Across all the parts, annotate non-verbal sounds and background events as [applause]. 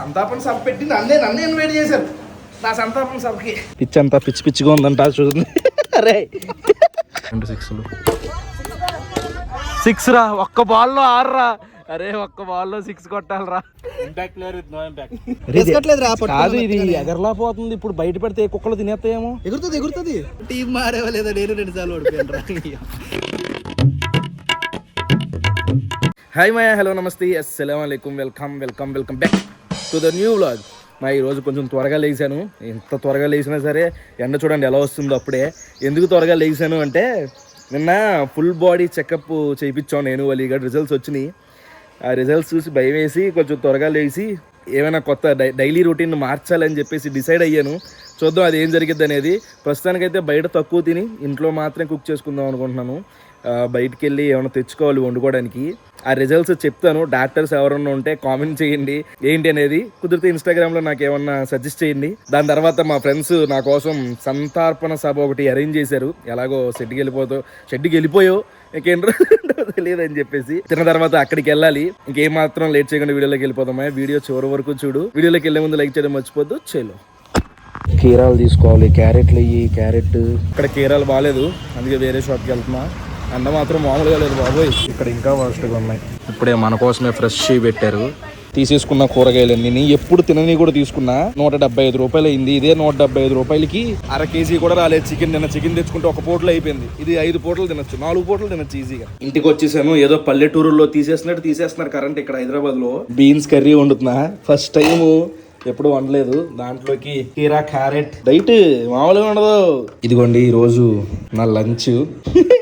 సంతాపన సభ పెట్టి నన్నే నన్నే ఇన్వైట్ చేశారు. నా సంతాపన సభకి. పిచ్ అంతా పిచ్చి పిచ్చిగా ఉందంట చూడండి. అరే. రెండు సిక్స్లు సిక్స్ రా ఒక్క బాల్లో ఆరు రా. అరే ఒక్క బాల్లో సిక్స్ కొట్టాలరా. పట్టుకున్న కాదు ఇది ఎగరలా పోతుంది ఇప్పుడు బయట పెడితే కుక్కలు తినేస్తాయేమో? ఎగురుతుంది ఎగురుతుంది. టీం మారేవా లేదా నేను రెండు సార్లు ఓడిపోయాను రా హాయ్ మాయా హలో నమస్తే. అస్సలం అయికం welcome welcome welcome back to the new vlog మా ఈరోజు కొంచెం త్వరగా లేచాను. ఎంత త్వరగా లేచినా సరే ఎండ చూడండి ఎలా వస్తుందో అప్పుడే. ఎందుకు త్వరగా లేచాను అంటే నిన్న ఫుల్ బాడీ చెకప్ చేయించాం నేను వాళ్ళ రిజల్ట్స్ వచ్చినాయి. ఆ రిజల్ట్స్ చూసి భయం వేసి కొంచెం త్వరగా లేచి ఏమైనా కొత్త డై డైలీ రొటీన్ మార్చాలని చెప్పేసి డిసైడ్ అయ్యాను. చూద్దాం అది ఏం జరిగిద్ది అనేది. ప్రస్తుతానికైతే బయట తక్కువ తిని ఇంట్లో మాత్రమే కుక్ చేసుకుందాం అనుకుంటున్నాను. బయటికి వెళ్ళి ఏమైనా తెచ్చుకోవాలి వండుకోవడానికి. ఆ రిజల్ట్స్ చెప్తాను. డాక్టర్స్ ఎవరన్నా ఉంటే కామెంట్ చేయండి. ఏంటి అనేది కుదిరితే ఇన్స్టాగ్రామ్లో నాకు ఏమన్నా సజెస్ట్ చేయండి. దాని తర్వాత మా ఫ్రెండ్స్ నా కోసం సంతార్పణ సభ ఒకటి అరేంజ్ చేశారు. ఎలాగో షెడ్కి వెళ్ళిపోతావు షెడ్కి వెళ్ళిపోయావు. ఇంకేం తెలియదు అని చెప్పేసి తిన్న తర్వాత అక్కడికి వెళ్ళాలి. ఇంకేం మాత్రం లేట్ చేయకుండా వీడియోలోకి వెళ్ళిపోతామా వీడియో చివరి వరకు చూడు. వీడియోలోకి వెళ్ళే ముందు లైక్ చేయడం మర్చిపోద్దు. చేలో కీరాలు తీసుకోవాలి. క్యారెట్లు ఇవి క్యారెట్. ఇక్కడ కీరాలు బాగాలేదు. అందుకే వేరే షాప్కి వెళ్తున్నా. అండ మాత్రం మామూలుగా లేదు బాబోయ్. ఇక్కడ ఇంకా వర్స్ట్గా ఉన్నాయి. ఇప్పుడే మన కోసమే ఫ్రెష్ పెట్టారు. తీసేసుకున్న కూరగాయలన్నీ ఎప్పుడు తినని కూడా తీసుకున్నా నూట డెబ్బై ఐదు రూపాయలు అయింది ఇదే నూట డెబ్బై ఐదు రూపాయలకి అర కేజీ కూడా రాలేదు. చికెన్ నిన్న చికెన్ తెచ్చుకుంటే ఒక పూటలో అయిపోయింది. ఇది ఐదు పూటలు తినొచ్చు. నాలుగు పూటలు తినొచ్చు ఈజీగా. ఇంటికి వచ్చేసాను. ఏదో పల్లెటూరులో తీసేసినట్టు తీసేస్తున్నారు కరెంట్ ఇక్కడ హైదరాబాద్లో బీన్స్ కర్రీ వండుతున్నా. ఫస్ట్ టైం ఎప్పుడు వండలేదు. దాంట్లోకి కీరా క్యారెట్. డైట్ మామూలుగా ఉండదు. ఇదిగోండి ఈరోజు నా లంచ్. [laughs]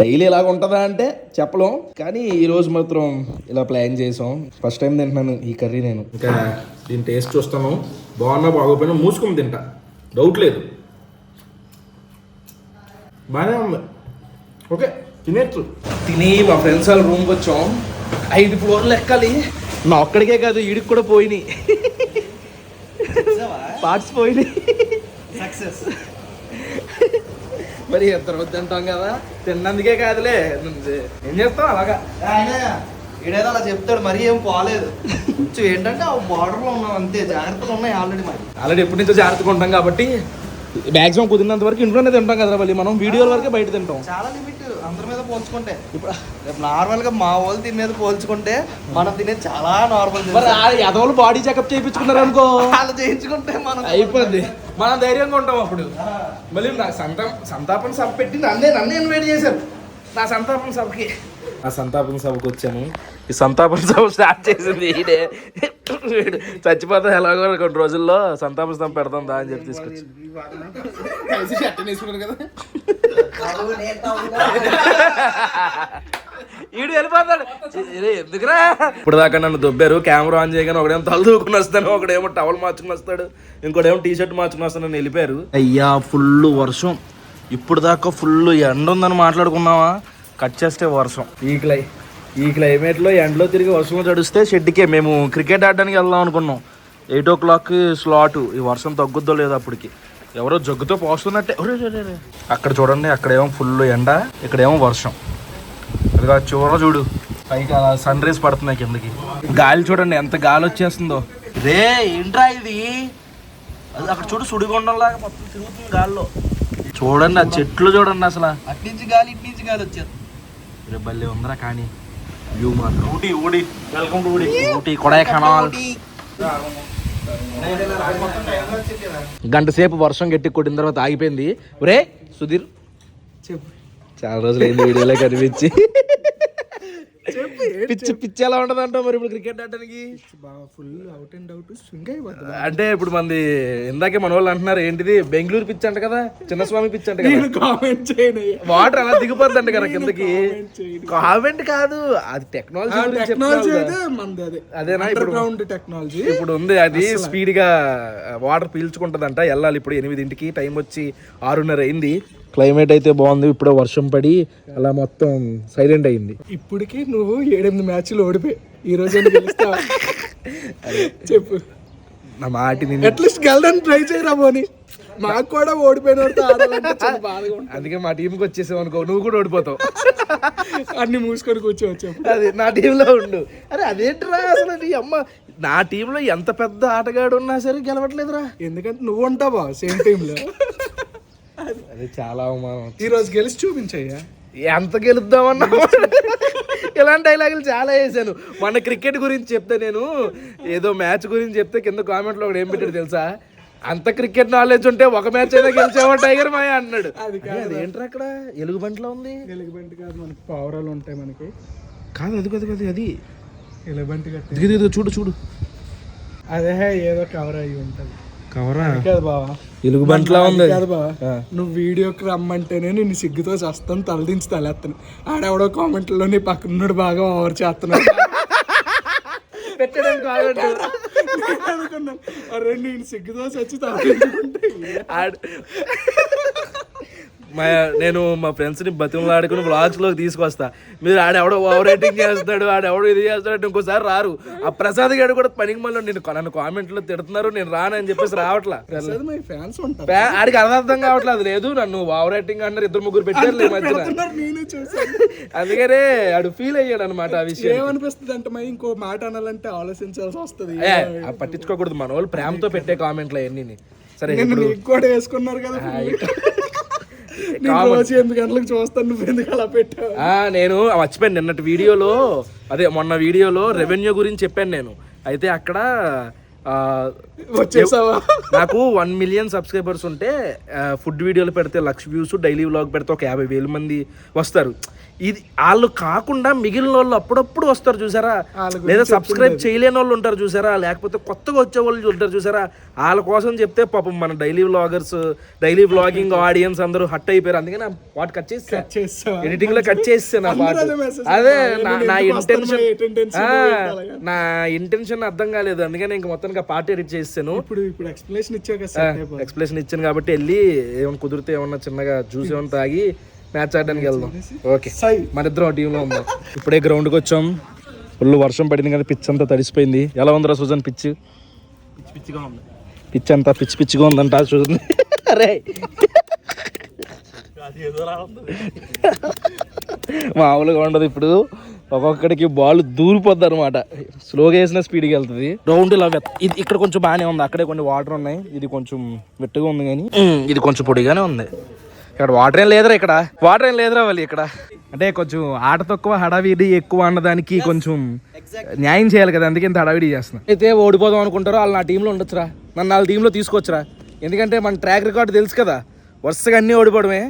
డైలీ ఇలాగ ఉంటుందా అంటే చెప్పలేం. కానీ ఈ రోజు మాత్రం ఇలా ప్లాన్ చేసాం. ఫస్ట్ టైం తింటున్నాను ఈ కర్రీ నేను. ఇంకా దీని టేస్ట్ చూస్తాను. బాగున్నా బాగోపోయినా మూసుకొని తింటా. డౌట్ లేదు. బాగానే ఉంది. ఓకే తినేచ్చు తిని మా ఫ్రెండ్స్ వాళ్ళ రూమ్కి వచ్చాం. ఐదు ఫ్లోర్లు ఎక్కాలి నా ఒక్కడికే కాదు ఈడికి కూడా పోయినాయి. పార్ట్స్ పోయినాయి. సక్సెస్ మరి వద్దు అంటాం కదా. తిన్నందుకే కాదులే. ఏం చేస్తాం అలాగా? ఈడేదో అలా చెప్తాడు మరీ ఏం పోలేదు. కొంచెం ఏంటంటే ఆ బార్డర్లో ఉన్నాం అంతే జాగ్రత్తలు ఉన్నాయి ఆల్రెడీ మరి. ఆల్రెడీ ఎప్పటి నుంచో జాగ్రత్తగా ఉంటాం కాబట్టి మ్యాక్సిమం కుదిరినంత వరకు ఇంట్లోనే తింటాం కదా మళ్ళీ మనం వీడియోల వరకే బయట తింటాం. చాలా లిమిట్ అందరి మీద పోల్చుకుంటే. ఇప్పుడు నార్మల్గా మా వాళ్ళు తినే మీద పోల్చుకుంటే మనం తినేది చాలా నార్మల్ ఎదవలు బాడీ చెకప్ చేయించుకున్నారు అనుకో. వాళ్ళు చేయించుకుంటే మనం అయిపోద్ది. మనం ధైర్యంగా ఉంటాం అప్పుడు. మళ్ళీ నా సంతా సంతాపన సభ పెట్టి నన్నే నన్నే ఇన్వైట్ చేశారు. నా సంతాపన సభకి. ఆ సంతాపన సభకి వచ్చాను. ఈ సంతాపన సభ స్టార్ట్ చేసింది ఈడే. చచ్చిపోతే ఎలాగో కొన్ని రోజుల్లో సంతాపన సభ పెడతాం దా అని చెప్పి తీసుకొచ్చి. ఈడు వెళ్ళిపోతాడు. ఎందుకురా? ఇప్పుడు దాకా నన్ను దొబ్బారు కెమెరా ఆన్ చేయగానే ఒకడేమో తల దూకుని వస్తాను ఒకడేమో టవల్ మార్చుకుని వస్తాడు ఇంకోటేమో టీ షర్ట్ మార్చుకుని వస్తాను నన్ను వెళ్ళిపోయారు. అయ్యా ఫుల్ వర్షం. ఇప్పుడు దాకా ఫుల్ ఎండ ఉందని మాట్లాడుకున్నావా? కట్ చేస్తే వర్షం. ఈ క్లై ఈ క్లైమేట్లో ఎండలో తిరిగి వర్షంలో తడిస్తే షెడ్కే మేము క్రికెట్ ఆడడానికి వెళ్దాం అనుకున్నాం. ఎయిట్ ఓ క్లాక్ స్లాట్ ఈ వర్షం తగ్గుద్దో లేదో అప్పటికి. ఎవరో జగ్గుతో పోస్తున్నట్టే. అక్కడ చూడండి అక్కడేమో ఫుల్ ఎండ ఇక్కడేమో వర్షం. అదిగా చివర చూడు. పైకి అలా సన్ రేస్ పడుతున్నాయి కిందకి. గాలి చూడండి ఎంత గాలి వచ్చేస్తుందో. రే ఏంట్రా ఇది? అది అక్కడ చూడు సుడిగుండంలాగా మొత్తం తిరుగుతుంది గాల్లో. చూడండి ఆ చెట్లు చూడండి అసలు. అట్నుంచి గాలి ఇటు నుంచి గాలి వచ్చేది రే భలే ఉందిరా కానీ. వ్యూ మాత్రం. Ooty Ooty. Welcome to Ooty. Ooty Kodaikanal. గంట సేపు వర్షం గట్టి కొట్టిన తర్వాత ఆగిపోయింది. ఒరే సుధీర్. చెప్పు. చాలా రోజులు అయింది వీడియోలో కనిపించి. పిచ్చి పిచ్చి ఎలా ఉండదంట మరి ఇప్పుడు క్రికెట్ ఆడడానికి full out and out swing అయిపోతుంది. అంటే ఇప్పుడు మంది ఇందాకే మన వాళ్ళు అంటున్నారు ఏంటిది? బెంగళూరు పిచ్ అంట కదా? చిన్నస్వామి పిచ్ అంట కదా? కామెంట్ చేయను. వాటర్ అలా దిగిపోద్దంట కదా కిందకి. కామెంట్ కాదు అది టెక్నాలజీ అయితే. మనది అదే. అదేనా ఇప్పుడు? టెక్నాలజీ ఇప్పుడు ఉంది అది స్పీడ్గా వాటర్ పీల్చుకుంటదంట. వెళ్ళాలి ఇప్పుడు ఎనిమిదింటికి టైం వచ్చి ఆరున్నర అయింది. క్లైమేట్ అయితే బాగుంది ఇప్పుడే వర్షం పడి అలా మొత్తం సైలెంట్ అయింది. ఇప్పటికి నువ్వు ఏడెనిమిది మ్యాచ్లు ఓడిపోయి. ఈ రోజు చెప్పు. నా మాటి అట్లీస్ట్ గెలడానికి ట్రై చేయరా పోనీ మాకు కూడా ఓడిపోయిన అందుకే మా టీంకి వచ్చేసావు అనుకో నువ్వు కూడా ఓడిపోతావు. అన్ని మూసుకొని కూర్చోవచ్చు అది నా టీంలో ఉండు. అరే అదేంట్రా అసలు నీ అమ్మ? నా టీంలో ఎంత పెద్ద ఆటగాడు ఉన్నా సరే గెలవట్లేదురా. ఎందుకంటే నువ్వు ఉంటావా? సేమ్ టీంలో. అది చాలా అవమానం. ఈ రోజు గెలిచి చూపించయ్యా. ఎంత గెలుద్దామన్నా? ఇలాంటి డైలాగులు చాలా వేసాను మొన్న క్రికెట్ గురించి చెప్తే నేను ఏదో మ్యాచ్ గురించి చెప్తే కింద కామెంట్లో ఒకడు ఏం పెట్టాడు తెలుసా? అంత క్రికెట్ నాలెడ్జ్ ఉంటే ఒక మ్యాచ్ అయినా గెలిచావా టైగర్ మాయ అన్నాడు. అదేంట్రా అక్కడ? ఎలుగు బంట్లో ఉంది? ఎలుగుబంటి కాదు మనకి పావురాలు ఉంటాయి మనకి. కాదు అది అది అది అది. ఎలుగుబంటి చూడు చూడు. అదే ఏదో కవర్ అయ్యి ఉంటది. కవరా? ఎలుగు బంట్లా ఉంది. నువ్వు వీడియోకి రమ్మంటేనే నిన్ను సిగ్గుతో చస్తాను తలదించి తలెత్తాను. ఆడెవడో కామెంట్లో నీ పక్కనున్నాడు బాగా ఓవర్ చేస్తున్నాడు. అనుకున్నాను అరే నేను సిగ్గుతో చచ్చి తలదించుకుంటే ఆడ్. మా నేను మా ఫ్రెండ్స్ని బతిమలాడుకుని బ్లాగ్స్లోకి తీసుకొస్తా. మీరు ఆడెవడో ఓవర్ రేటింగ్ చేస్తాడు ఆడెవడో ఇది చేస్తాడు ఇంకోసారి రారు. ఆ ప్రసాద్ గారు కూడా పనికి మళ్ళీ నేను నన్ను కామెంట్లో తిడుతున్నారు నేను రానని చెప్పేసి రావట్లా. ఆడికి అర్థం కావట్లేదు లేదు. నన్ను ఓవర్ రేటింగ్ అన్నారు ఇద్దరు ముగ్గురు పెట్టారు ఈ మధ్యన. అందుకనే ఆడు ఫీల్ అయ్యాడు అనమాట ఆ విషయం ఏమనిపిస్తుంది అంటే మరి ఇంకో మాట అనాలంటే ఆలోచించాల్సి వస్తుంది. పట్టించుకోకూడదు మన వాళ్ళు ప్రేమతో పెట్టే కామెంట్లు అవన్నీ సరే కూడా వేసుకున్నారు కదా రోజు ఎనిమిది గంటలకు చూస్తాను? నువ్వు ఎందుకు అలా పెట్టావు? ఆ, నేను మర్చిపోయాను. నిన్నటి వీడియోలో అదే మొన్న వీడియోలో రెవెన్యూ గురించి చెప్పాను నేను. అయితే అక్కడ వచ్చేసావా? నాకు వన్ మిలియన్ సబ్స్క్రైబర్స్ ఉంటే ఫుడ్ వీడియోలు పెడితే లక్ష వ్యూస్ డైలీ వ్లాగ్ పెడితే ఒక యాభై వేల మంది వస్తారు. ఇది వాళ్ళు కాకుండా మిగిలిన వాళ్ళు అప్పుడప్పుడు వస్తారు చూసారా? లేదా సబ్స్క్రైబ్ చేయలేని వాళ్ళు ఉంటారు చూసారా? లేకపోతే కొత్తగా వచ్చే వాళ్ళు ఉంటారు చూసారా? వాళ్ళ కోసం చెప్తే పాపం మన daily vloggers daily vlogging audience అందరూ హట్ అయిపోయారు. అందుకని వాటి కట్ చేసి ఎడిటింగ్లో కట్ చేస్తాను అదే. నా- నా ఇంటెన్షన్. నా ఇంటెన్షన్ అర్థం కాలేదు. అందుకని ఇంక మొత్తానికి ఆ పాట ఎడిట్ చేస్తాను ఇప్పుడు ఇప్పుడు ఎక్స్ప్లెనేషన్ అయిపోతుంది. ఎక్స్ప్లెనేషన్ ఇచ్చాను కాబట్టి వెళ్ళి ఏమైనా కుదిరితే ఏమన్నా చిన్నగా జ్యూస్ ఏమైనా తాగి మ్యాచ్ ఆడడానికి వెళ్దాం. ఓకే సై. మన ఇద్దరం టీంలో ఉందాం. ఇప్పుడే గ్రౌండ్కి వచ్చాం. ఫుల్ వర్షం పడింది కదా పిచ్ అంతా తడిసిపోయింది. ఎలా ఉందిరా సుజన్ పిచ్ పిచ్చి పిచ్చిగా ఉంది. పిచ్ అంతా పిచ్చి పిచ్చిగా ఉందంట సుజన్. అరే. మామూలుగా ఉండదు ఇప్పుడు. ఒక్కొక్కడికి బాల్ దూరిపోద్ది అనమాట స్లోగా వేసిన స్పీడ్కి వెళ్తుంది. రౌండ్ ఇలా ఇది ఇక్కడ కొంచెం బాగానే ఉంది. అక్కడే కొన్ని వాటర్ ఉన్నాయి. ఇది కొంచెం వెట్టుగా ఉంది కానీ. ఇది కొంచెం పొడిగానే ఉంది. ఇక్కడ వాటర్ ఏం లేదురా ఇక్కడ. వాటర్ ఏం లేదురా వాళ్ళు ఇక్కడ. అంటే కొంచెం ఆట తక్కువ హడావిడి ఎక్కువ అన్నదానికి కొంచెం న్యాయం చేయాలి కదా. అందుకే ఇంత హడావిడి చేస్తున్నా. అయితే ఓడిపోదాం అనుకుంటారో వాళ్ళు నా టీంలో ఉండొచ్చురా. నన్ను వాళ్ళ టీంలో తీసుకొచ్చురా. ఎందుకంటే మన ట్రాక్ రికార్డ్ తెలుసు కదా. వరుసగా అన్నీ ఓడిపోవడమే.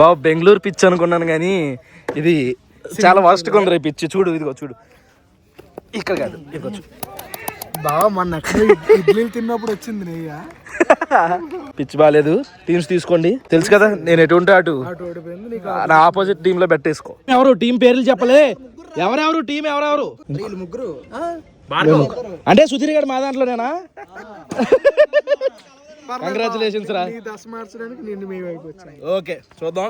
బాబు బెంగళూరు పిచ్ అనుకున్నాను కానీ ఇది చాలా వర్స్ట్గా ఉంది రే పిచ్ చూడు ఇదిగో చూడు. ఇక్కడ కాదు ఇదిగో చూడు. బావ మొన్న ఇడ్లీలు తిన్నప్పుడు వచ్చింది నెయ్య పిచ్ బాగాలేదు టీమ్స్ తీసుకోండి. తెలుసు కదా నేను ఎటువంటి అటు. నా ఆపోజిట్ టీమ్లో పెట్టేసుకో. ఎవరు? టీం పేర్లు చెప్పలే. ఎవరెవరు? టీం ఎవరెవరు? ముగ్గురు అంటే సుధీర్ గారు మా దాంట్లోనేనా? కంగ్రాచులేషన్స్ రా. దశ మార్చడానికి నిన్ను ఓకే చూద్దాం.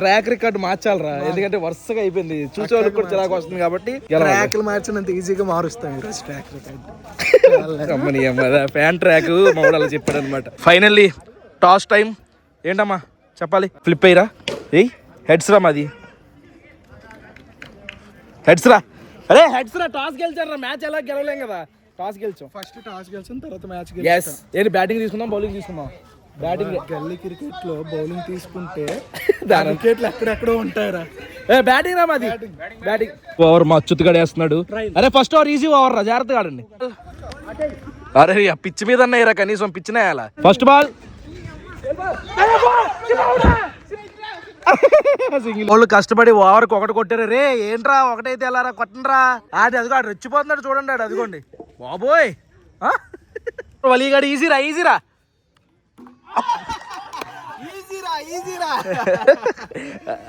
ట్రాక్ రికార్డ్ మార్చాలరా. ఎందుకంటే వరుసగా అయిపోయింది. చూసే వాళ్ళకి కూడా చిరాకు వస్తుంది కాబట్టి. ట్రాక్లు మార్చినంత ఈజీగా మారుస్తాం. ఈరోజు ట్రాక్ రికార్డ్ అమ్మని అమ్మ ఫ్యాన్ ట్రాక్ అలా చెప్పాడు అనమాట ఫైనల్లీ టాస్ టైం ఏంటమ్మా? చెప్పాలి. ఫ్లిప్ అయ్యిరా. ఏయ్ హెడ్స్ రా మాది. హెడ్స్ రా. అరే హెడ్స్ రా. టాస్ గెలిచారా మ్యాచ్ ఎలా గెలవలేం కదా. టాస్ గెలిచాం. ఫస్ట్ టాస్ గెలిచిన తర్వాత మ్యాచ్ ఎస్ ఏంటి బ్యాటింగ్ తీసుకుందాం బౌలింగ్ తీసుకుందాం? బ్యాటింగ్ గల్లీ క్రికెట్లో బౌలింగ్ తీసుకుంటే [laughs] వికెట్లు ఎక్కడెక్కడో ఉంటాయిరా. ఏ బ్యాటింగ్ రా మాది. బ్యాటింగ్ ఓవర్ మా అచ్యుత్ వేస్తున్నాడు. అరే ఫస్ట్ ఓవర్ ఈజీ ఓవర్ రా జాగ్రత్తగా ఆడండి. అరే ఆ పిచ్ మీద అన్నాయిరా కనీసం పిచ్ నేయాలా ఫస్ట్ బాల్ [laughs] వాళ్ళు కష్టపడి ఓవర్కి ఒకటి కొట్టారు. రే ఏంట్రా? ఒకటైతే ఎలా రా కొట్టండిరా? ఆడి అదిగో ఆడు రెచ్చిపోతున్నాడు చూడండి ఆడు అదిగోండి. బాబోయ్? వలీగాడు ఈజీరా ఈజీరా.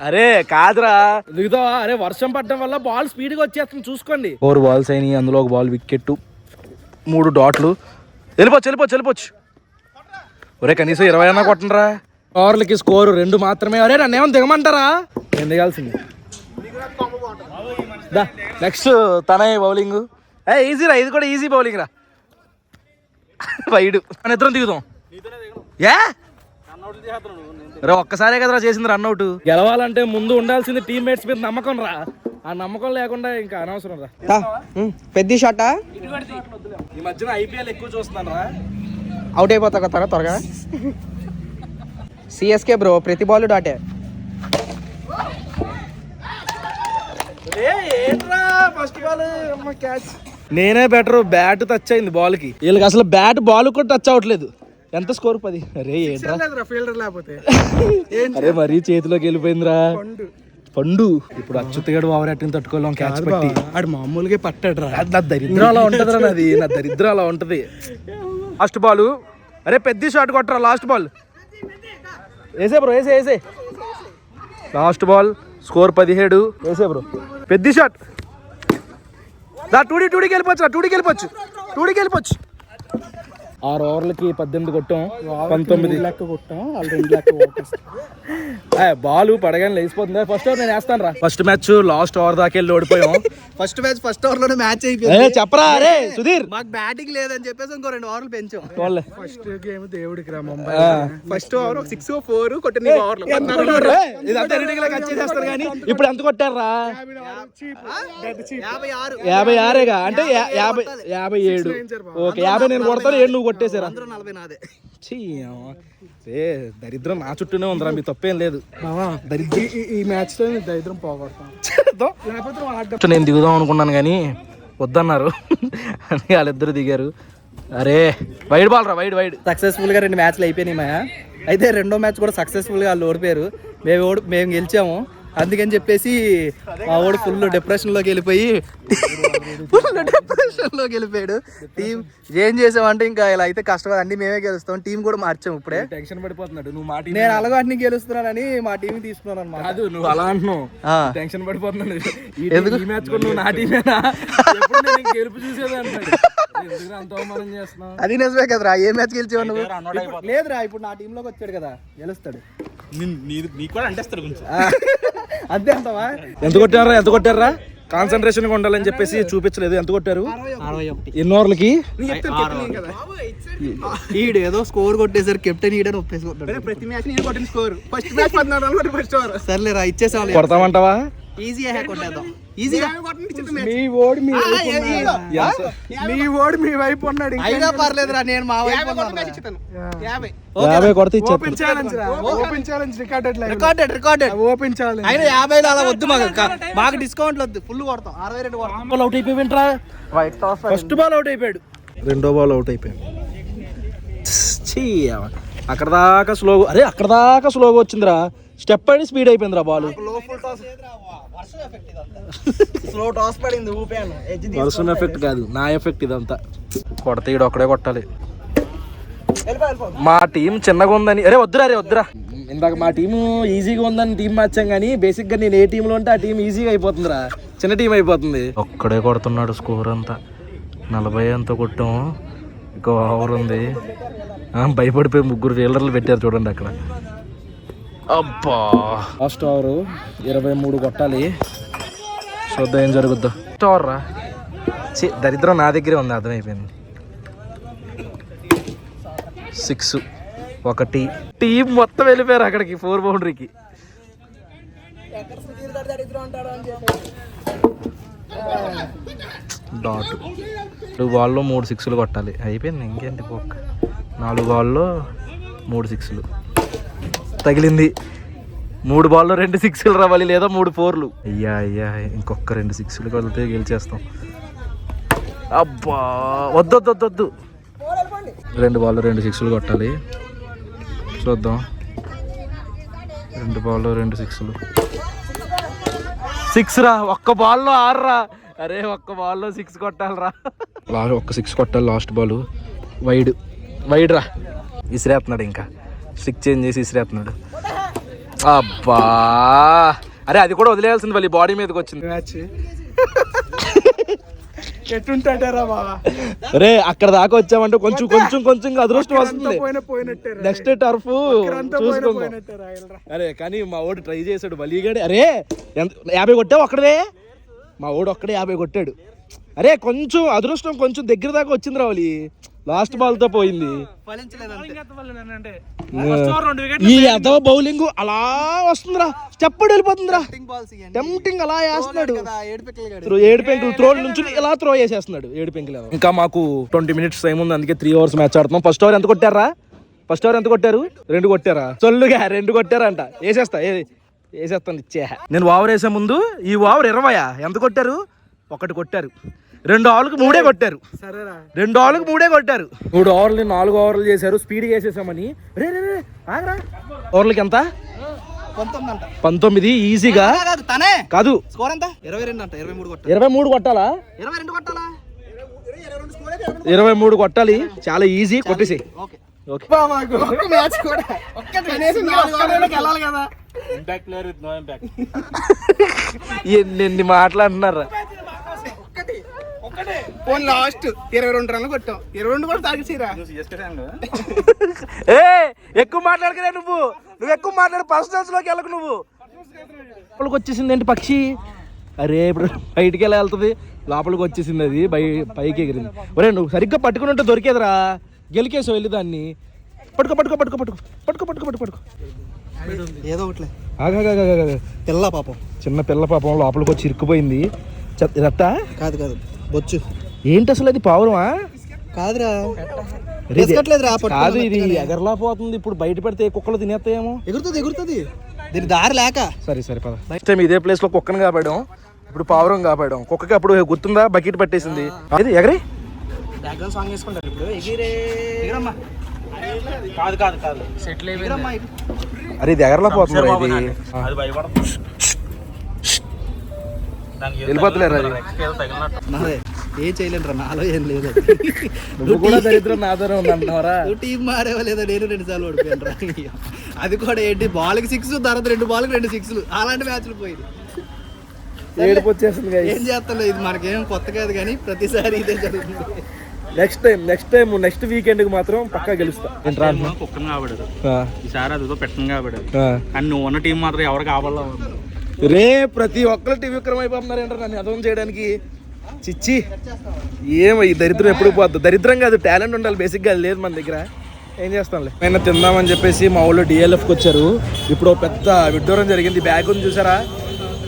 అరే కాదురా. దిగుతావా? అరే వర్షం పడడం వల్ల బాల్ స్పీడ్గా వచ్చేస్తుంది చూసుకోండి. ఫోర్ బాల్స్ అయినాయి అందులో ఒక బాల్ వికెట్ మూడు డాట్లు. వెళ్ళిపోవచ్చు వెళ్ళిపోవచ్చు వెళ్ళిపోవచ్చు. ఒరే కనీసం ఇరవై అన్నా కొట్టండిరా. ఓవర్లకి స్కోర్ రెండు మాత్రమే. అరే నన్ను ఏమైనా దిగమంటారా? నేను దిగాల్సింది. దా నెక్స్ట్ తనే బౌలింగ్ ఏ ఈజీ రా ఇది కూడా ఈజీ బౌలింగ్ రా. వైడు. మన ఇద్దరం దిగుదాం. ఏ? రే ఒక్కసారే కదరా చేసింది రన్అట్ గెలవాలంటే ముందు ఉండాల్సింది టీమ్మేట్స్ మీద నమ్మకం రా. ఆ నమ్మకం లేకుండా ఇంకా అనవసరం రా. పెద్ద షాటా ఈ మధ్యన ఐపీఎల్ ఎక్కువ చూస్తున్నాను రా. అవుట్ అయిపోతా కదా త్వరగా. సిఎస్కే బ్రో ప్రతి బాల్ డాటే ఫస్ట్ బాల్ క్యాచ్ నేనే బెటర్ బ్యాట్ టచ్ అయింది బాల్కి. వీళ్ళకి అసలు బ్యాట్ బాల్ కూడా టచ్ అవ్వట్లేదు. ఎంత స్కోర్ పది? అరే ఏంట్రా? ఫీల్డర్ లేకపోతే. [laughs] అరే మరీ చేతిలోకి వెళ్ళిపోయిందిరా. పండు. పండు. ఇప్పుడు అచ్యుతగాడు ఓవర్ యాక్టింగ్ తట్టుకోలేం క్యాచ్ పట్టి. ఆడు మామూలుగా పట్టాడు రా నా దరిద్రం. అలా ఉంటదిరా నాది. నా దరిద్రం అలా ఉంటది. లాస్ట్ బాల్ అరే పెద్ద షాట్ కొట్టరా లాస్ట్ బాల్ వేసే బ్రో వేసే వేసే. లాస్ట్ బాల్ స్కోర్ పదిహేడు. వేసే బ్రో. పెద్ద షాట్ దా టూడీ టూడీకి వెళ్ళిపోవచ్చు రా టూడీకి వెళ్ళిపోవచ్చు. టూడీకి వెళ్ళిపోవచ్చు. ఆరు ఓవర్లకి పద్దెనిమిది కొట్టాం. పంతొమ్మిది. లెక్క కొట్టాం. వాళ్ళు రెండు లెక్క ఓకేస్తాం బాల్ పడగానే లేచిపోతుంది? ఫస్ట్ ఓవర్ నేను వేస్తాను రా. ఫస్ట్ మ్యాచ్ లాస్ట్ ఓవర్ దాకా వెళ్ళి ఓడిపోయాం. ఫస్ట్ మ్యాచ్ ఫస్ట్ ఓవర్లోనే మ్యాచ్ అయిపోయింది. చెప్పరా అరే సుధీర్. మాకు బ్యాటింగ్ లేదని చెప్పేసి ఇంకో రెండు ఓవర్లు పెంచాం. ఫస్ట్ గేమ్ దేవుడికి రా ముంబై. ఫస్ట్ ఓవర్ ఒక సిక్స్ ఫోర్ కొట్టిన ఓవర్లు. ఇదంతా రెడీగా వచ్చేసేస్తారు కానీ ఇప్పుడు ఎంత కొట్టారా యాభై ఆరు. యాభై ఆరేగా? అంటే యాభై యాభై ఏడు. ఓకే యాభై నేను కొడతాను ఏడు నువ్వు కొట్టేశారా. ఏ దరిద్రం నా చుట్టూనే ఉందిరా మీ తప్పేం లేదు. దరిద్ర. ఈ మ్యాచ్లో దరిద్రం పోగొడతాం. నేను దిగుదాం అనుకున్నాను కానీ వద్దన్నారు. అని వాళ్ళిద్దరు దిగారు. అరే వైడ్ బాల్ రా వైడ్ వైడ్. సక్సెస్ఫుల్గా రెండు మ్యాచ్లు అయిపోయినాయి మాయా. అయితే రెండో మ్యాచ్ కూడా సక్సెస్ఫుల్గా వాళ్ళు ఓడిపోయారు. మేము ఓడి మేము గెలిచాము. అందుకని చెప్పేసి మా ఓడి ఫుల్ డిప్రెషన్లోకి వెళ్ళిపోయి ఫుల్ డిప్రెషన్లోకి వెళ్ళిపోయాడు. టీం ఏం చేసామంటే ఇంకా ఇలా అయితే కష్టం అన్ని మేమే గెలుస్తాం. టీం కూడా మార్చాము ఇప్పుడే. టెన్షన్ పడిపోతున్నాడు. నువ్వు మాట నేను అలాగని గెలుస్తున్నానని మా టీం తీసుకున్నాను అనమాట కాదు నువ్వు అలా అంటున్నావు. టెన్షన్ పడిపోతున్నాడు ఈ మ్యాచ్ కూడా నువ్వు నా టీమేనా ఎప్పుడు నేను ఇంక గెలుపు చూసేది అంటాడు ఎందుకురా అంత అవమానం చేస్తున్నావు? అది నిజమే కదరా. ఏ మ్యాచ్ గెలిచావు నువ్వు? లేదురా ఇప్పుడు నా టీంలోకి వచ్చాడు కదా. గెలుస్తాడు. ఆ, ఎంత కొట్టారా ఎంత కొట్టారా కాన్సన్ట్రేషన్గా ఉండాలని చెప్పేసి చూపించలేదు. ఎంత కొట్టారు? ఎన్ని ఓవర్లకి? ఈడు ఏదో స్కోర్ కొట్టేసరి కెప్టెన్ ఈడని ఒప్పేసుకుంటాడు ప్రతి మ్యాచ్ నేను కొట్టిన స్కోర్ ఫస్ట్ మ్యాచ్ పద్నాలుగు ఫస్ట్ ఓవర్ సర్లేరా ఇచ్చేసాం కొడతామంటావా? ఈజీగా కొట్టేద్దాం. ఈజీగా మీ ఓడి మీ వైపు ఉన్నాడు. మీ ఓడి మీ వైపు ఉన్నాడు. ఇంకా అయినా పర్లేదురా నేను మా వైపు ఉన్నాను. యాభై. యాభై కొడితే ఓపెన్ ఇచ్చేస్తారు ఛాలెంజ్ రా. Open challenge recorded live recorded recorded open challenge అయినా అలా వద్దు మాకు క- మాకు డిస్కౌంట్ వద్దు ఫుల్ కొడతాం. అరవై రెండు కొడతాం. బాల్ అవుట్ అయిపోయింట్రా వైట్ టాస్ ఫస్ట్ బాల్ అవుట్ అయిపోయాడు. రెండో బాల్ అవుట్ అయిపోయాడు అక్కడ దాకా స్లోగా అరే అక్కడ దాకా స్లోగా వచ్చిందిరా. స్టెప్ అని స్పీడ్ అయిపోయిందిరా బాల్ వర్షం ఎఫెక్ట్ [laughs] కాదు నా ఎఫెక్ట్ ఇదంతా. కొడత ఈడు ఒక్కడే కొట్టాలి. మా టీం చిన్నగా ఉందని అరే వద్దురా అరే వద్దురా. ఇందాక మా టీం ఈజీగా ఉందని టీం మార్చాం కానీ బేసిక్గా నేను ఏ టీంలో ఉంటే ఆ టీం ఈజీగా అయిపోతుందిరా. చిన్న టీం అయిపోతుంది. ఒక్కడే కొడుతున్నాడు స్కోర్ అంతా. నలభై అంత కొట్టాం. ఇంకో ఓవర్ ఉంది. ఆ, భయపడిపోయి ముగ్గురు ఫీల్డర్లు పెట్టారు చూడండి అక్కడ. అబ్బా. లాస్ట్ ఓవర్ ఇరవై మూడు కొట్టాలి. చూద్దాం ఏం జరుగుద్దో? లాస్ట్ ఓవర్ రా ఛీ, దరిద్రం నా దగ్గరే ఉంది అర్థమైపోయింది. సిక్స్ ఒకటి. టీం మొత్తం వెళ్ళిపోయారు అక్కడికి ఫోర్ బౌండరీకి డాట్ నాలుగు బాల్లో మూడు సిక్స్లు కొట్టాలి. అయిపోయింది ఇంకేంటి ఒక్క నాలుగు బాల్లో మూడు సిక్స్లు తగిలింది. మూడు బాల్లో రెండు సిక్స్లు రావాలి లేదా మూడు ఫోర్లు అయ్యా అయ్యా ఇంకొక రెండు సిక్స్లు కొడితే గెలిచేస్తాం. అబ్బా వద్దు వద్దు వద్దు రెండు బాల్లో రెండు సిక్స్లు కొట్టాలి. చూద్దాం. రెండు బాల్లో రెండు సిక్స్లు సిక్స్ రా ఒక్క బాల్లో ఆరు రా. అరే ఒక్క బాల్లో సిక్స్ కొట్టాలిరా. లాస్ట్ ఒక్క సిక్స్ కొట్టాలి లాస్ట్ బాల్ వైడ్ వైడ్ రా. విసిరేస్తున్నాడు ఇంకా. స్టిక్ చేంజ్ చేసి విసిరేస్తున్నాడు అబ్బా! అరే అది కూడా వదిలేయాల్సింది వాళ్ళ బాడీ మీదకి వచ్చింది. మ్యాచ్ అరే అక్కడ దాకా వచ్చామంటే కొంచెం కొంచెం కొంచెం అదృష్టం వస్తుంది. నెక్స్ట్ టర్ఫ్ చూసుకుందాం రా. అరే కానీ మా ఓడు ట్రై చేశాడు బలిగాడు. అరే ఎంత యాభై కొట్టావు ఒక్కడే మా ఓడు ఒక్కడే యాభై కొట్టాడు. అరే కొంచెం అదృష్టం కొంచెం దగ్గర దాకా వచ్చింది రావాలి లాస్ట్ బాల్తో పోయింది ఈ అదవ బౌలింగ్ అలా వస్తుందిరా. చెప్పడు వెళ్ళిపోతుందిరా. టెంప్టింగ్ అలా వేస్తున్నాడు. కదా ఏడు పెంకులు త్రో నుంచి ఇలా త్రో చేసేస్తున్నాడు ఏడు పెంకులు ఇంకా మాకు ట్వంటీ మినిట్స్ టైం ఉంది అందుకే త్రీ అవర్స్ మ్యాచ్ ఆడుతున్నాం. ఫస్ట్ ఓవర్ ఎంత కొట్టారా? ఫస్ట్ ఓవర్ ఎంత కొట్టారు? రెండు కొట్టారా? చొల్లుగా రెండు కొట్టారంట. వేసేస్తా వేసేస్తాను ఇచ్చే. నేను ఓవర్ వేసే ముందు ఈ ఓవర్ ఇరవయా? ఎంత కొట్టారు? ఒకటి కొట్టారు. రెండు ఓవర్లకు మూడే కొట్టారు. రెండు ఓవర్లకు మూడే కొట్టారు. మూడు ఓవర్లు నాలుగు ఓవర్లు చేశారు. స్పీడ్గా వేసేసామని రే రే రే ఆగరా. ఓవర్లకి ఎంత? పంతొమ్మిది ఈజీగా. తనే. కాదు. స్కోర్ ఎంత? ఇరవై రెండు అంట ఇరవై మూడు కొట్టాలి. ఇరవై మూడు కొట్టాలా? ఇరవై రెండు కొట్టాలా? ఇరవై మూడు కొట్టాలి. చాలా ఈజీ. కొట్టేసి ఓకే. ఓకే. ఒక్క మ్యాచ్ కూడా. ఒక్క కనీసం నాలుగు ఓవర్లకి వెళ్ళాలి కదా. [laughs] ఎన్ని ఎన్ని మాట్లాడుతున్నారు పోనీ లాస్ట్ ఇరవై రెండు రన్లు కొట్టాం. ఇరవై రెండు కూడా తాగేసిరా [laughs] ఏ ఎక్కువ మాట్లాడకలే నువ్వు. నువ్వు ఎక్కువ మాట్లాడు పర్సనల్స్లోకి వెళ్ళకు నువ్వు. లోపలికి వచ్చేసింది ఏంటి పక్షి? అరే ఇప్పుడు బయటికి ఎలా వెళ్తుంది? లోపలికి వచ్చేసింది అది బై పైకి ఎగిరింది. ఒరే నువ్వు సరిగ్గా పట్టుకుని ఉంటే దొరికేదిరా. గెలికేసావు వెళ్ళి దాన్ని. పట్టుకో పట్టుకో పట్టుకో పట్టుకో. పట్టుకో పట్టుకో పట్టుకో పట్టుకో. ఏదో ఒకట్లే. పిల్ల పాపం. చిన్న పిల్ల పాపం లోపలికి వచ్చి ఇరుక్కుపోయింది. చెత్త. కాదు కాదు. బొచ్చు. ఏంటి అసలు అది పావురమా? కాదురా. కాదు ఇది. ఎగరలా పోతుంది ఇప్పుడు బయట పెడితే కుక్కలు తినేస్తాయేమో? ఎగురుతుంది ఎగురుతుంది. దీని దారి లేక. సరే సరే పద. నెక్స్ట్ టైం ఇదే ప్లేస్లో కుక్కను కాపాడాం. ఇప్పుడు పావురం కాపాడాం. కుక్కకి అప్పుడు గుర్తుందా? బకెట్ పట్టేసింది. అది ఎగరి. బ్యాక్గ్రౌండ్ సాంగ్ వేసుకుంటారు ఇప్పుడు. ఎగిరే. ఎగిరమ్మా. కాదు కాదు కాదు. సెటిల్ అరే ఇది ఎగరలా పోతుంది ఇది. ఆ. వెళ్ళిపోతలేరా అది ఏం చేయలేను రా నాలో ఏం లేదు. నువ్వు కూడా దరిద్రం నాదరే ఉంది అంటున్నావరా నువ్వు టీం మారేవా లేదా నేను రెండు సార్లు ఓడిపోయాను రా అది కూడా ఏంటి బాల్కి సిక్స్ తర్వాత రెండు బాల్కి రెండు సిక్స్లు అలాంటి మ్యాచ్లు పోయింది ఏడుపు ఏం చేస్తాను ఇది మనకేం కొత్త కాదు కానీ ప్రతిసారి ఇదే జరుగుతుంది. Next time next time next వీకెండ్కి మాత్రం పక్కా గెలుస్తా? కుక్కను కాబడారు ఆ, ఈసారి అదితో పెట్టను కాబడారు. కానీ నువ్వు ఉన్న టీం మాత్రం ఎవరు కావాలో రే ప్రతి ఒక్కరు టీవీ విక్రమ్ అయిపోతున్నారు ఏంటారు నన్ను అర్థం చేయడానికి? చిచ్చి. ఏమో ఈ దరిద్రం ఎప్పుడు పోద్దు. దరిద్రం కాదు టాలెంట్ ఉండాలి బేసిక్గా అది లేదు మన దగ్గర. ఏం చేస్తాంలే. నేను తిందామని చెప్పేసి మా ఊళ్ళో డిఎల్ఎఫ్కి వచ్చారు. ఇప్పుడు పెద్ద విడ్డూరం జరిగింది. బ్యాగ్ ఉంది చూసారా?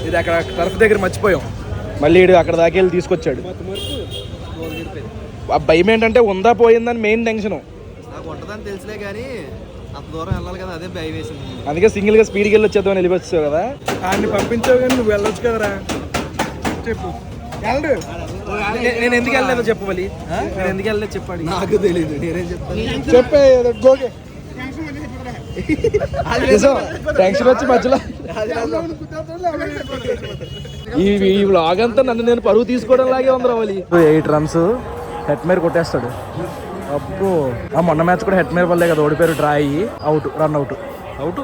ఇది అక్కడ టర్ఫ్ దగ్గర మర్చిపోయాం. మళ్ళీ ఈడు అక్కడ దాకా వెళ్ళి తీసుకొచ్చాడు. ఆ భయం ఏంటంటే ఉందా పోయిందని మెయిన్ టెన్షన్. తెలుసులే కానీ అంత దూరం వెళ్ళాలి కదా అదే భయం వేసింది. అందుకే సింగిల్గా స్పీడ్కి వెళ్ళి వచ్చేద్దామని వెళ్ళిపోవచ్చు కదా. ఆయన్ని పంపించావు కానీ నువ్వు వెళ్ళొచ్చు కదరా. చెప్పు. వెళ్ళడు నేను ఎందుకు వెళ్ళలేదో చెప్పవాలి నేను ఎందుకు వెళ్ళలేదు చెప్పాడు నాకు తెలియదు నేనేం చెప్తాను చెప్పే గోగే టెన్షన్ వచ్చి మధ్యలో. ఈ ఈ వ్లాగ్ అంతా నన్ను నేను పరువు తీసుకోవడం లాగే ఉంది రావాలి ఎయిట్ రన్స్ హెట్ మేర్ కొట్టేస్తాడు. అబ్బో. ఆ మొన్న మ్యాచ్ కూడా హెట్ మేర్ వల్లే కదా ఓడిపోయారు డ్రా అయ్యి. Out run out out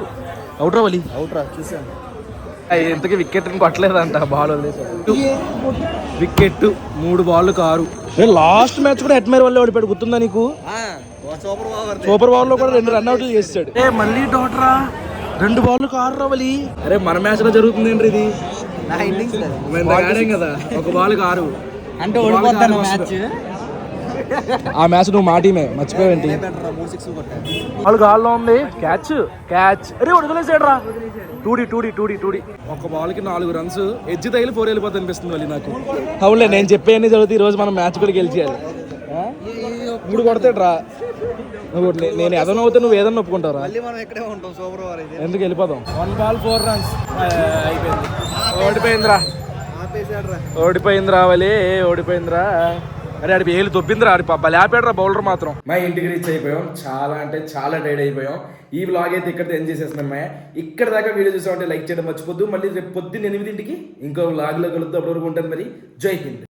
out రావాలి అవుట్ రా చూసాను ఇంతకీ వికెట్ కొట్టలేదంట బాల్ వదిలేసాడు వికెట్ మూడు బాల్ కారు. లాస్ట్ మ్యాచ్ కూడా హెట్ మేర్ వల్లే ఓడిపోయాడు గుర్తుందా నీకు? సూపర్ ఓవర్ సూపర్ బాల్లో కూడా రెండు రన్ అవుట్లు చేసాడు ఏ మళ్ళీ డాటరా రెండు బాల్ కారు రావాలి అరే మన మ్యాచ్లో జరుగుతుంది ఏంటి ఇది? నా ఇన్నింగ్స్ ఆడాం కదా. ఒక బాల్ కారు. అంటే ఓడిపోతాను మ్యాచ్ ఆ మ్యాచ్ నువ్వు మా టీమే మర్చిపోయావేంటి వాళ్ళు గాల్లో ఉంది. క్యాచ్ క్యాచ్ అరే వదిలేసాడు రా టూడి టూడి టూడి టూడి. ఒక బాల్కి నాలుగు రన్స్ ఎడ్జ్ తగిలి ఫోర్ వెళ్ళిపోతుంది అనిపిస్తుంది మళ్ళీ నాకు. అవునులే నేను చెప్పేయన్నీ చదివితే ఈ రోజు మనం మ్యాచ్ కూడా గెలిచేయాలి? మూడు కొడతాడు రా నువ్వు నేను ఏదైనా అవుతే నువ్వు ఏదైనా ఒప్పుకుంటావురా. మళ్ళీ మనం ఇక్కడే ఉంటాం సూపర్ ఓవర్ అయితే. ఎందుకు వెళ్ళిపోదాం? వన్ బాల్ ఫోర్ రన్స్ అయిపోయింది. ఓడిపోయిందిరా. ఓడిపోయిందిరా వలి ఓడిపోయిందిరా. అరే ఆడి ఏళ్ళు దొబ్బిందిరా ఆడి లేపాడరా బౌలర్ మాత్రం. మా ఇంటికి రీచ్ అయిపోయాం. చాలా అంటే చాలా టైడ్ అయిపోయాం. ఈ వ్లాగ్ అయితే ఇక్కడ ఎంజాయ్ చేసేస్తున్నాం మా ఇక్కడ దాకా వీడియో చూసామంటే లైక్ చేయడం మర్చిపోద్దు. మళ్ళీ రేపు పొద్దున్న ఎనిమిదింటికి ఇంకో వ్లాగ్లో కలుద్దాం. అప్పటివరకు ఉంటాను మరి. జై హింద్.